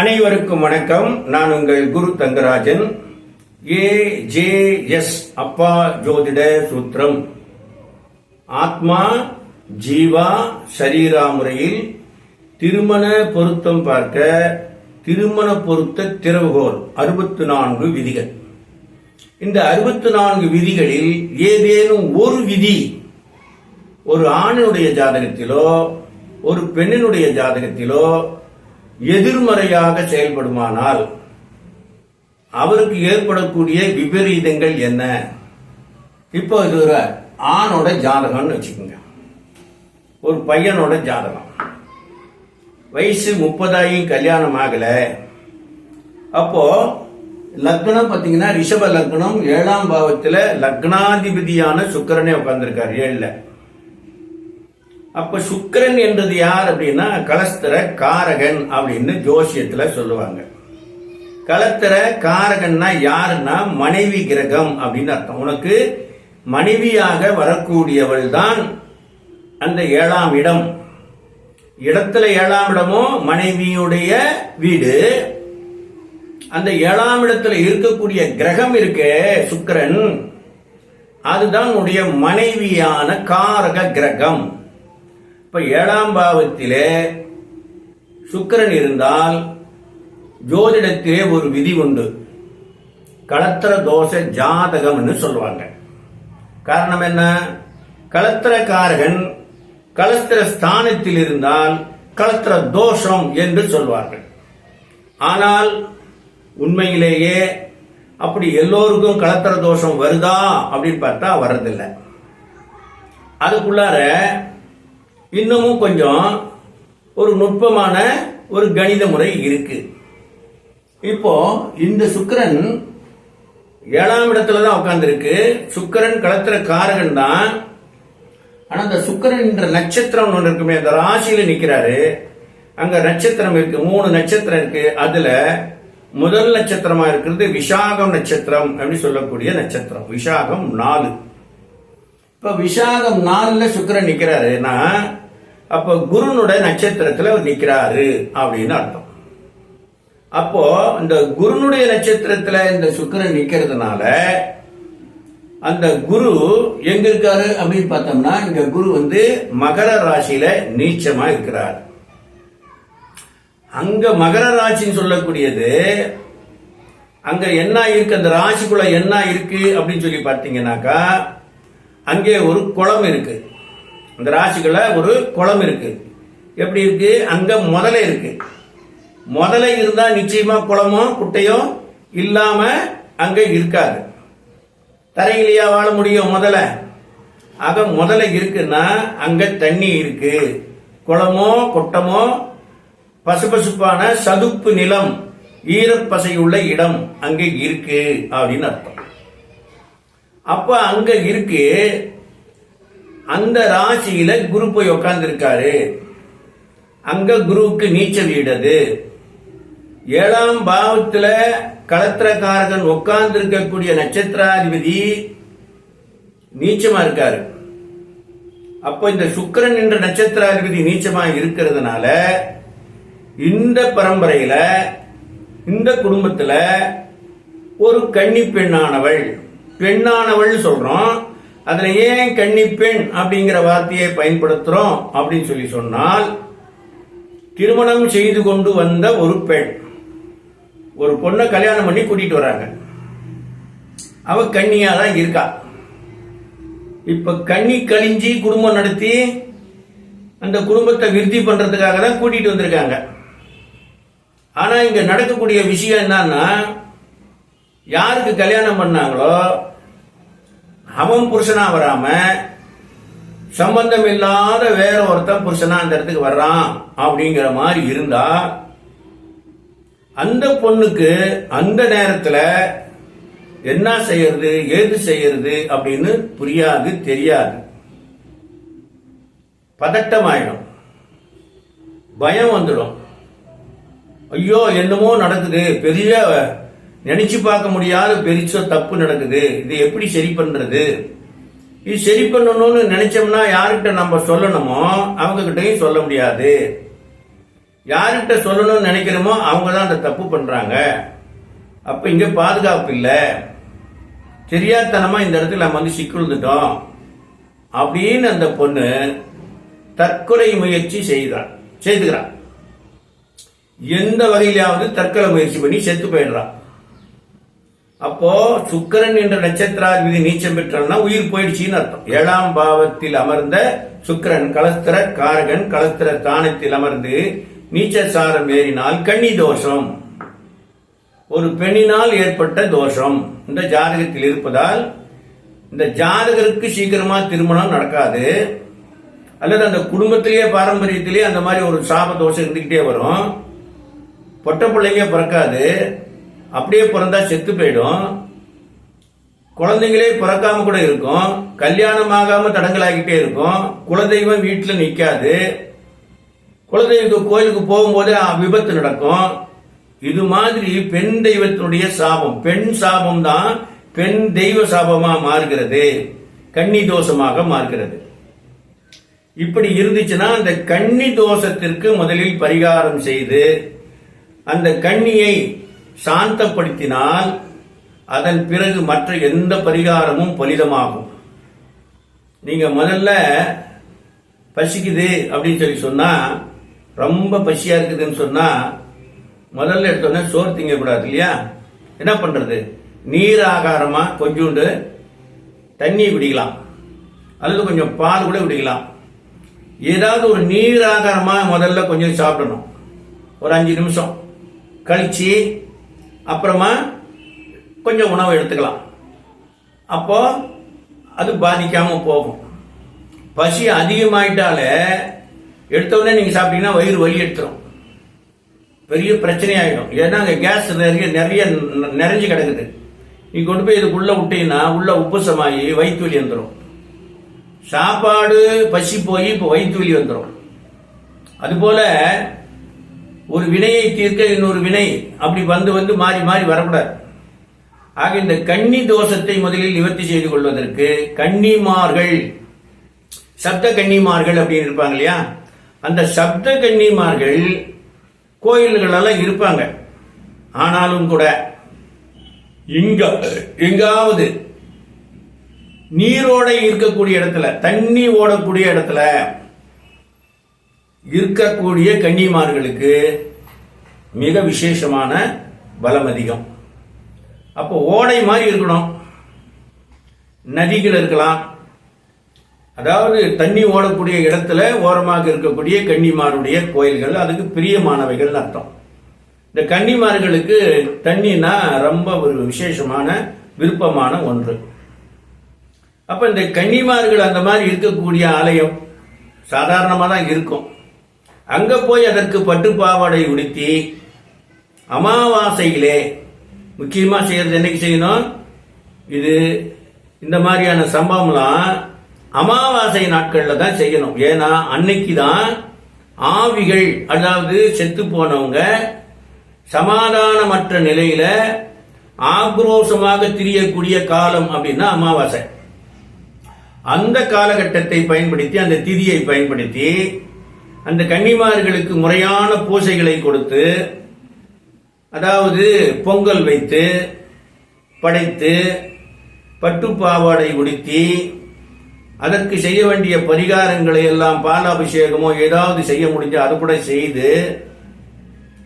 அனைவருக்கும் வணக்கம். நான் உங்கள் Guru Thangarajan. A J S அப்பா ஜோதிட சூத்திரம். ஆத்மா ஜீவா சரீரா முறையில் திருமண பொருத்தம் பார்க்க திருமண பொருத்த திறவுகோல் அறுபத்து நான்கு விதிகள். இந்த அறுபத்து நான்கு விதிகளில் ஏதேனும் ஒரு விதி ஒரு ஆணினுடைய ஜாதகத்திலோ ஒரு பெண்ணினுடைய ஜாதகத்திலோ எதிர்மறையாக செயல்படுமானால் அவருக்கு ஏற்படக்கூடிய விபரீதங்கள் என்ன? இப்போ இது ஒரு ஆணோட ஜாதகம்னு வச்சுக்கோங்க. ஒரு பையனோட ஜாதகம். வயசு முப்பதாயும் கல்யாணம் ஆகல. அப்போ லக்னம் பார்த்தீங்கன்னா ரிஷப லக்னம் ஏழாம் பாவத்தில் லக்னாதிபதியான சுக்கரனே உட்காந்துருக்கார் ஏழில். அப்ப சுக்கரன் என்றது யார் அப்படின்னா கலஸ்தர காரகன் அப்படின்னு ஜோசியத்துல சொல்லுவாங்க. கலத்திர காரகன்னா யாருன்னா மனைவி கிரகம் அப்படின்னு அர்த்தம். உனக்கு மனைவியாக வரக்கூடியவள் தான் அந்த ஏழாம் இடம். இடத்துல ஏழாம் இடமோ மனைவியுடைய வீடு. அந்த ஏழாம் இடத்துல இருக்கக்கூடிய கிரகம் இருக்கே சுக்கிரன். அதுதான் உன்னுடைய மனைவியான காரக கிரகம். இப்ப ஏழாம் பாவத்திலே சுக்கிரன் இருந்தால் ஜோதிடத்திலே ஒரு விதி உண்டு. களத்திர தோஷ ஜாதகம்னு சொல்லுவாங்க. காரணம் என்ன? களத்திரக்காரகன் களத்திர ஸ்தானத்தில் இருந்தால் களத்திர தோஷம் என்று சொல்வார்கள். ஆனால் உண்மையிலேயே அப்படி எல்லோருக்கும் களத்திர தோஷம் வருதா அப்படின்னு பார்த்தா வர்றதில்லை. அதுக்குள்ளார இன்னமும் கொஞ்சம் ஒரு நுட்பமான ஒரு கணித முறை இருக்கு. இப்போ இந்த சுக்கிரன் ஏழாம் இடத்துல தான் உட்கார்ந்துருக்கு. சுக்கிரன் கலத்துற காரகன் தான். ஆனா அந்த சுக்கிரன் என்ற நட்சத்திரம் ஒன்று இருக்குமே அந்த ராசியில நிக்கிறாரு. அங்க நட்சத்திரம் இருக்கு மூணு நட்சத்திரம் இருக்கு. அதுல முதல் நட்சத்திரமா இருக்கிறது விஷாகம் நட்சத்திரம் அப்படின்னு சொல்லக்கூடிய நட்சத்திரம். விஷாகம் நாலு. இப்ப விஷாகம் நாலுல சுக்கிரன் நிக்கிறாருன்னா அப்ப குருனுட நட்சத்திரத்துல அவர் நிற்கிறாரு அப்படின்னு அர்த்தம். அப்போ இந்த குருனுடைய நட்சத்திரத்துல இந்த சுக்கிரன் நிக்கிறதுனால அந்த குரு எங்க இருக்காரு அப்படின்னு பார்த்தோம்னா இங்க குரு வந்து மகர ராசியில நீச்சமா இருக்கிறார். அங்க மகர ராசின்னு சொல்லக்கூடியது அங்க என்ன இருக்கு அந்த ராசிக்குள்ள என்ன இருக்கு அப்படின்னு சொல்லி பார்த்தீங்கன்னாக்கா அங்கே ஒரு குளம் இருக்கு. அந்த ராசிக்குள்ள ஒரு குளம் இருக்கு. எப்படி இருக்கு? அங்க முதலை இருக்கு. முதலை இருந்தா நிச்சயமா குளமோ குட்டையோ இல்லாம அங்க இருக்காது. தரையிலேயா வாழ முடியும் முதல்ல ஆக முதல்ல இருக்குன்னா அங்க தண்ணி இருக்கு. குளமோ கொட்டமோ பசுபசுப்பான சதுப்பு நிலம் ஈரப்பசையுள்ள இடம் அங்க இருக்கு அப்படின்னு அர்த்தம். அப்ப அங்க இருக்கு அந்த ராசியில குரு போய் உட்கார்ந்து இருக்காரு அங்க குருவுக்கு நீச்ச வீடது ஏழாம் பாவத்துல களத்திரக்காரகன் உட்கார்ந்து இருக்கக்கூடிய நட்சத்திராதிபதி நீச்சமா இருக்காரு. அப்போ இந்த சுக்கரன் என்ற நட்சத்திராதிபதி நீச்சமா இருக்கிறதுனால இந்த பரம்பரையில இந்த குடும்பத்துல ஒரு கன்னி பெண்ணானவள் பெண்ணானவள் சொல்றோம். அதுல ஏன் கன்னிப்பெண் அப்படிங்கிற வார்த்தையை பயன்படுத்துறோம் அப்படின்னு சொல்லி சொன்னால் திருமணம் செய்து கொண்டு வந்த ஒரு பெண் ஒரு பொண்ணை கல்யாணம் பண்ணி கூட்டிட்டு வராங்க. அவ கன்னியா தான் இருக்கா. இப்ப கன்னி கழிஞ்சி குடும்பம் நடத்தி அந்த குடும்பத்தை விருத்தி பண்றதுக்காக தான் கூட்டிட்டு வந்திருக்காங்க. ஆனா இங்க நடக்கக்கூடிய விஷயம் என்னன்னா யாருக்கு கல்யாணம் பண்ணாங்களோ அவன் புருஷனா வராம சம்பந்தம் இல்லாத வேற ஒருத்தன் புருஷனா அந்த இடத்துக்கு வர்றான் அப்படிங்கிற மாதிரி இருந்தா அந்த பொண்ணுக்கு அந்த நேரத்துல என்ன செய்யறது ஏது செய்யறது அப்படின்னு புரியாது தெரியாது. பதட்டமாயிடும். பயம் வந்துடும். ஐயோ என்னமோ நடக்குது பெரிய நினைச்சு பார்க்க முடியாத பெரிசோ தப்பு நடக்குது. இது எப்படி சரி பண்றது? இது சரி பண்ணணும்னு நினைச்சோம்னா யாருக்கிட்ட நம்ம சொல்லணுமோ அவங்க கிட்டையும் சொல்ல முடியாது. யாருக்கிட்ட சொல்லணும்னு நினைக்கிறோமோ அவங்க தான் அந்த தப்பு பண்றாங்க. அப்ப இங்க பாதுகாப்பு இல்லை. தெரியாதனமா இந்த இடத்துல நம்ம வந்து சிக்கிழுந்துட்டோம் அப்படின்னு அந்த பொண்ணு தற்கொலை முயற்சி செய்கிறான் செய்துக்கிறான் எந்த வகையிலாவது தற்கொலை முயற்சி பண்ணி செத்து போயிடுறான் அப்போ சுக்கிரன் என்ற நட்சத்திராதிபதி நீச்சம் பெற்றான்னா உயிர் போயிடுச்சுன்னு அர்த்தம். ஏழாம் பாவத்தில் அமர்ந்த சுக்கிரன் கலஸ்திர காரகன் கலஸ்திர தானத்தில் அமர்ந்து நீச்ச சாரம் ஏறினால் கன்னி தோஷம். ஒரு பெண்ணினால் ஏற்பட்ட தோஷம் இந்த ஜாதகத்தில் இருப்பதால் இந்த ஜாதகருக்கு சீக்கிரமா திருமணம் நடக்காது. அல்லது அந்த குடும்பத்திலேயே பாரம்பரியத்திலேயே அந்த மாதிரி ஒரு சாப தோஷம் இருந்துகிட்டே வரும். பொட்ட பிள்ளைங்க பிறக்காது. அப்படியே பிறந்தா செத்து போயிடும். குழந்தைங்களே பிறக்காம கூட இருக்கும். கல்யாணம் ஆகாம தடங்கலாகிட்டே இருக்கும். குலதெய்வம் வீட்டில் நிற்காது குலதெய்வ கோயிலுக்கு போகும்போது விபத்து நடக்கும். இது மாதிரி பெண் தெய்வத்தினுடைய சாபம். பெண் சாபம் தான் பெண் தெய்வ சாபமா மாறுகிறது. கன்னி தோஷமாக மாறுகிறது. இப்படி இருந்துச்சுன்னா அந்த கன்னி தோஷத்திற்கு முதலில் பரிகாரம் செய்து அந்த கன்னியை சாந்தப்படுத்தினால் அதன் பிறகு மற்ற எந்த பரிகாரமும் பலிதமாகும். நீங்க முதல்ல பசிக்குது அப்படின்னு சொல்லி சொன்னா ரொம்ப பசியா இருக்குதுன்னு சொன்னா முதல்ல எடுத்தோன்னே சோறு திங்கக்கூடாது இல்லையா? என்ன பண்றது? நீர் ஆகாரமா கொஞ்சோண்டு தண்ணி குடிக்கலாம். அல்லது கொஞ்சம் பால் கூட குடிக்கலாம். ஏதாவது ஒரு நீர் ஆகாரமா முதல்ல கொஞ்சம் சாப்பிடணும். ஒரு அஞ்சு நிமிஷம். கழிச்சு அப்புறமா கொஞ்சம் உணவு எடுத்துக்கலாம். அப்போ அது பாதிக்காம போகும். பசி அதிகமாயிட்டாலே எடுத்தோடனே நீங்கள் நீங்க சாப்பிட்டீங்கன்னா வயிறு வலி எடுத்துரும். பெரிய பிரச்சனை ஆயிடும் ஏன்னா அங்கே கேஸ் நிறைய நிறைய ந- நிறைஞ்சு கிடக்குது. நீ கொண்டு போய் இதுக்குள்ளே விட்டீங்கன்னா உள்ள உப்புசமாகி வயிற்று வலி வந்துடும் சாப்பாடு பசி போய் இப்போ வயிற்று வலி வந்துடும் அதுபோல ஒரு வினையை தீர்க்க இன்னொரு வினை அப்படி வந்து வந்து மாறி மாறி வரக்கூடாது. ஆக இந்த கன்னி தோஷத்தை முதலில் நிவர்த்தி செய்து கொள்வதற்கு கன்னிமார்கள் சப்த கன்னிமார்கள் அப்படின்னு இருப்பாங்க இல்லையா? அந்த சப்த கன்னிமார்கள் கோயில்களெல்லாம் இருப்பாங்க. ஆனாலும் கூட இங்க எங்காவது நீரோட இருக்கக்கூடிய இடத்துல தண்ணி ஓடக்கூடிய இடத்துல இருக்கக்கூடிய கன்னிமார்களுக்கு மிக விசேஷமான பலம் அதிகம். அப்போ ஓடை மாதிரி இருக்கணும். நதிகள் இருக்கலாம். அதாவது தண்ணி ஓடக்கூடிய இடத்துல ஓரமாக இருக்கக்கூடிய கன்னிமாருடைய கோயில்கள் அதுக்கு பிரியமானவைகள் அர்த்தம். இந்த கன்னிமார்களுக்கு தண்ணினா ரொம்ப ஒரு விசேஷமான விருப்பமான ஒன்று. அப்ப இந்த கன்னிமார்கள் அந்த மாதிரி இருக்கக்கூடிய ஆலயம் சாதாரணமாக தான் இருக்கும். அங்க போய் அதற்கு பட்டு பாவாடை உடுத்தி அமாவாசையிலே முக்கியமா செய்யறது என்னைக்கு செய்யணும்? இது இந்த மாதிரியான சம்பவம்லாம் அமாவாசை நாட்கள்ல தான் செய்யணும். ஏன்னா அன்னைக்கு தான் ஆவிகள் அதாவது செத்து போனவங்க சமாதானமற்ற நிலையில ஆக்ரோஷமாக திரியக்கூடிய காலம் அப்படின்னா அமாவாசை. அந்த காலகட்டத்தை பயன்படுத்தி அந்த திதியை பயன்படுத்தி அந்த கன்னிமார்களுக்கு முறையான பூசைகளை கொடுத்து அதாவது பொங்கல் வைத்து படைத்து பட்டு பாவாடை உடுத்தி அதற்கு செய்ய வேண்டிய பரிகாரங்களை எல்லாம் பாலாபிஷேகமோ ஏதாவது செய்ய முடிஞ்சா அது கூட செய்து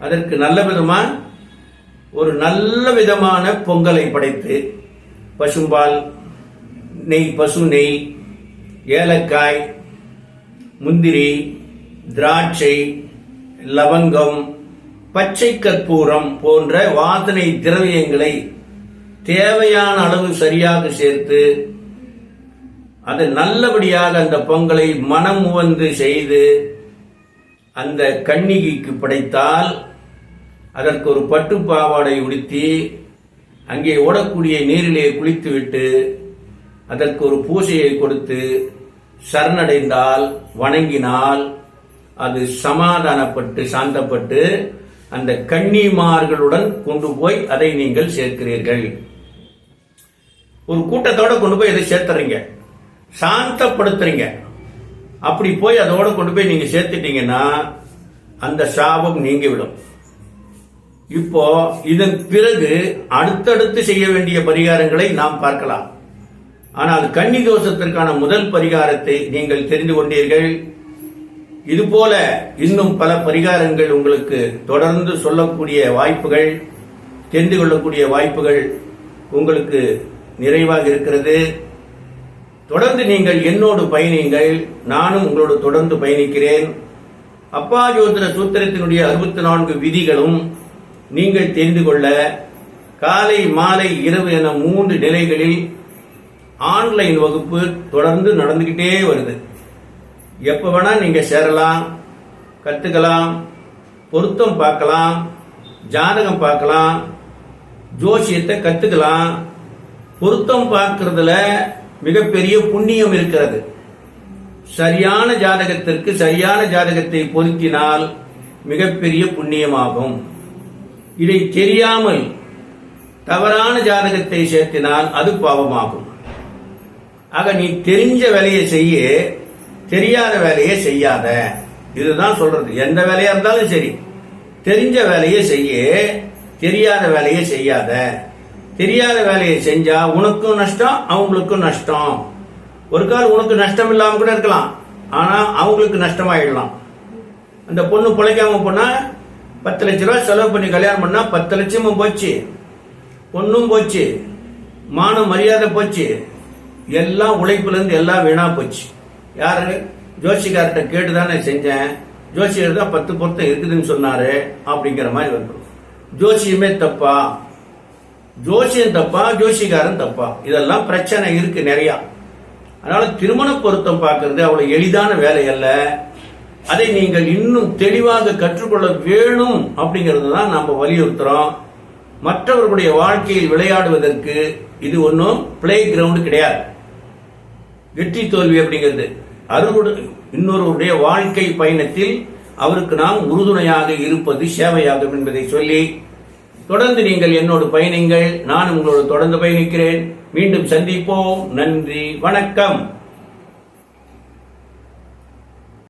அதற்கு நல்ல விதமாக ஒரு நல்ல விதமான பொங்கலை படைத்து பசும்பால் நெய் பசு நெய் ஏலக்காய் முந்திரி திராட்சை லவங்கம் பச்சை கற்பூரம் போன்ற வாசனை திரவியங்களை தேவையான அளவு சரியாக சேர்த்து அது நல்லபடியாக அந்த பொங்கலை மனம் உவந்து செய்து அந்த கண்ணிகைக்கு படைத்தால் அதற்கு ஒரு பட்டு பாவாடை உடுத்தி அங்கே ஓடக்கூடிய நீரிலே குளித்துவிட்டு அதற்கு ஒரு பூசையை கொடுத்து சரணடைந்தால் வணங்கினால் அது சமாதானப்பட்டு சாந்தப்பட்டு அந்த கன்னிமார்களுடன் கொண்டு போய் அதை நீங்கள் சேர்க்கிறீர்கள். ஒரு கூட்டத்தோட கொண்டு போய் இதை சேர்த்துறீங்க. சாந்தப்படுத்துறீங்க. அப்படி போய் அதோட கொண்டு போய் நீங்க சேர்த்துட்டீங்கன்னா அந்த சாபம் நீங்கிவிடும். இப்போ இதன் பிறகு அடுத்தடுத்து செய்ய வேண்டிய பரிகாரங்களை நாம் பார்க்கலாம். ஆனால் கன்னி தோஷத்திற்கான முதல் பரிகாரத்தை நீங்கள் தெரிந்து கொண்டீர்கள். இதுபோல இன்னும் பல பரிகாரங்கள் உங்களுக்கு தொடர்ந்து சொல்லக்கூடிய வாய்ப்புகள் தெரிந்து கொள்ளக்கூடிய வாய்ப்புகள் உங்களுக்கு நிறைவாக இருக்கிறது. தொடர்ந்து நீங்கள் என்னோடு பயணியுங்கள். நானும் உங்களோடு தொடர்ந்து பயணிக்கிறேன். அப்பா ஜோதிர சூத்திரத்தினுடைய அறுபத்தி நான்கு விதிகளும் நீங்கள் தெரிந்து கொள்ள காலை மாலை இரவு என மூன்று நிலைகளில் ஆன்லைன் வகுப்பு தொடர்ந்து நடந்துகிட்டே வருது. எப்போ வேணால் நீங்கள் சேரலாம் கற்றுக்கலாம் பொருத்தம் பார்க்கலாம் ஜாதகம் பார்க்கலாம் ஜோசியத்தை கற்றுக்கலாம் பொருத்தம் பார்க்கறதுல மிகப்பெரிய புண்ணியம் இருக்கிறது. சரியான ஜாதகத்திற்கு சரியான ஜாதகத்தை பொருத்தினால் மிகப்பெரிய புண்ணியமாகும். இதை தெரியாமல் தவறான ஜாதகத்தை சேர்த்தினால் அது பாவமாகும். ஆக நீ தெரிஞ்ச வேலையை செய்ய தெரியாத வேலையை செய்யாத. இதுதான் சொல்றது. எந்த வேலையா இருந்தாலும் சரி. தெரிஞ்ச வேலையை செய்ய. தெரியாத வேலையை செய்யாத. தெரியாத வேலையை செஞ்சா உனக்கும் நஷ்டம் அவங்களுக்கும் நஷ்டம். ஒரு கால் உனக்கு நஷ்டம் இல்லாம கூட இருக்கலாம். ஆனா அவங்களுக்கு நஷ்டமாயிடலாம். அந்த பொண்ணு பிழைக்காம போனா பத்து லட்ச ரூபா செலவு பண்ணி கல்யாணம் பண்ணா பத்து லட்சமும் போச்சு. பொண்ணும் போச்சு. மானம் மரியாதை போச்சு. எல்லாம் உழைப்புல இருந்து எல்லாம் வீணா போச்சு. யாரு ஜோசிகார்ட்ட கேட்டு தானே செஞ்சேன். ஜோசியர் தான் பத்து பொருத்தம் இருக்குதுன்னு சொன்னாரு அப்படிங்கிற மாதிரி வந்துடும் ஜோசியமே தப்பா? ஜோசியம் தப்பா? ஜோசிகாரன் தப்பா? இதெல்லாம் பிரச்சனை இருக்கு நிறைய. அதனால திருமண பொருத்தம் பார்க்கறது அவ்வளவு எளிதான வேலை அல்ல. அதை நீங்கள் இன்னும் தெளிவாக கற்றுக்கொள்ள வேணும் அப்படிங்கிறது தான் நாம வலியுறுத்துறோம். மற்றவர்களுடைய வாழ்க்கையில் விளையாடுவதற்கு இது ஒன்றும் பிளே கிரவுண்ட் கிடையாது. வெற்றி தோல்வி அப்படிங்கிறது. அறுவடு இன்னொருவருடைய வாழ்க்கை பயணத்தில் அவருக்கு நாம் உறுதுணையாக இருப்பது சேவையாகும் என்பதை சொல்லி தொடர்ந்து நீங்கள் என்னோடு பயணிங்கள் நான் உங்களோடு தொடர்ந்து பயணிக்கிறேன். மீண்டும் சந்திப்போம். நன்றி வணக்கம்.